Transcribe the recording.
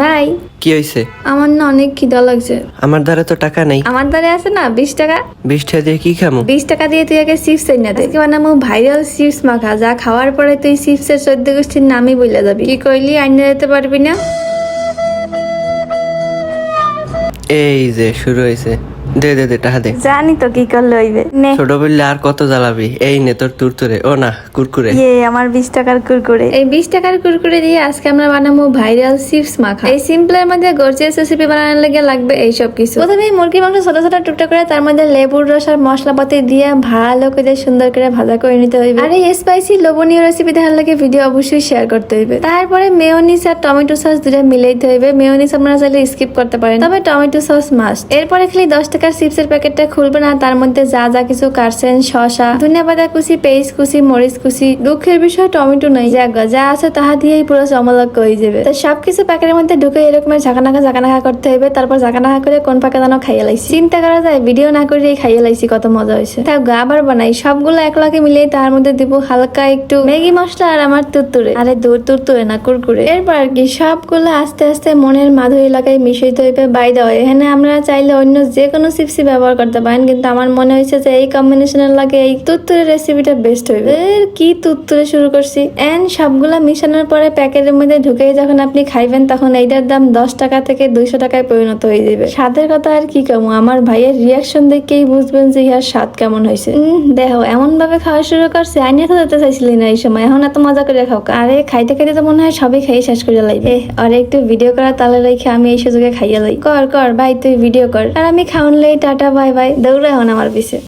ভাই। কি হইছে? আমার না অনেক খিদা লাগছে। আমার দ্বারা তো টাকা নাই। আমার দ্বারে আছে না বিশ টাকা? বিশ টাকা দিয়ে কি খামো? বিশ টাকা দিয়ে তুই আগে চিপস এনে দে। আজকে বানাবো ভাইরাল চিপস মাখা। যা খাওয়ার পরে তুই চিপসের চোদ্দ গোষ্ঠীর নামই বলে যাবি। কি কইলি আইনে যেতে পারবি না? এই যে শুরু হয়েছে দে দে দে টাকা দে। জানি তো কি করলে হইবে নে। ছোট বললে আর কত জ্বালাবি? এই নে তোর তুরতুরে। ও না কুরকুরে। ইয়ে আমার বিশ টাকার কুরকুরে। এই বিশ টাকার কুরকুরে দিয়ে আজকে আমরা বানাবো ভাইরাল চিপস মাখা। এই সিম্পলের মধ্যে গর্জিয়াস রেসিপি বানানোর লেগে লাগবে এইসব কিছু। প্রথমে মুরগি মাংস ছোট ছোট টুকটা করে তার মধ্যে লেবুর রস আর মশলাপাতি দিয়ে ভালো করে সুন্দর করে ভাজা করে নিতে হইবে। আর এই স্পাইসি লোভনীয় রেসিপি দেখার লাগে ভিডিও অবশ্যই শেয়ার করতে হইবে। তারপরে মেয়োনিস আর টমেটো সস দুটো মিলাইতে হইবে। মেয়োনিস আপনারা চাইলে স্কিপ করতে পারেন। তবে টমেটো সস মাস্ট এরপরে খালি দশ টাকার চিপসের প্যাকেটটা খুলবে না, তার মধ্যে যা যা কিছু কাটছেন, শসা ধনিয়া পাতা কুচি পেস্ট কুচি, মরিচ কুচি, দুঃখের বিষয় টমেটো নাই, যা যা আছে তাহা দিয়েই পুরো চমলক হয়ে যাবে। তো সবকিছু প্যাকেটের মধ্যে ঢুকে এরকমের ঝাঁকানাকা ঝাঁকানাকা করতে হবে, তারপর ঝাঁকানাকা করে কোন পাকে যেন খাইয়ে লাইছি। চিন্তা করা যায়, ভিডিও না করে খাইয়ে লাইছি, কত মজা হয়েছে। তাও আবার বানাই, সবগুলো এক লগে মিলিয়ে তার মধ্যে দিব হালকা একটু ম্যাগি মশলা আর আমার তুরতুরে। আরে দূর, তুরতুরে না, কুরকুরে। এরপর আর কি, সবগুলো আস্তে আস্তে মনের মাধুরী এলাকায় মিশিয়ে হইবে বাই দেওয়া এখানে আমরা চাইলে অন্য যে কোনো চিপসি ব্যবহার করতে পারেন, কিন্তু আমার মনে হয়েছে যে এই কম্বিনেশনের লাগে এই তুত্তুরে রেসিপিটা বেস্ট হইবে। এর কি তুত্তুরে শুরু করছি? এন্ড সবগুলা মিশানোর পরে প্যাকেটের মধ্যে ঢুকেই যখন আপনি খাইবেন, তখন এইটার দাম দশ টাকা থেকে দুইশো টাকায় পরিণত হয়ে যাবে। স্বাদের কথা আর কি কমু, আমার ভাইয়ের রিয়াকশন দেখেই বুঝবেন যে ইহার স্বাদ কেমন হয়েছে। দেখো এমন ভাবে খাওয়া শুরু করছে, আইনে তো যেতে চাইছিলি না এই সময়, এখন এত মজা করে খাও আরে, খাইতে খাইতে তো মনে হয় সবই খাই শেষ করে লাইবে। আর, একটু ভিডিও করা তালে রেখে আমি এই সুযোগে খাইয়া লই। কর কর, ভাই, তুই ভিডিও কর। আর আমি খাওয়ান লই টাটা বাই বাই দৌড়ে হন আমার পিছে।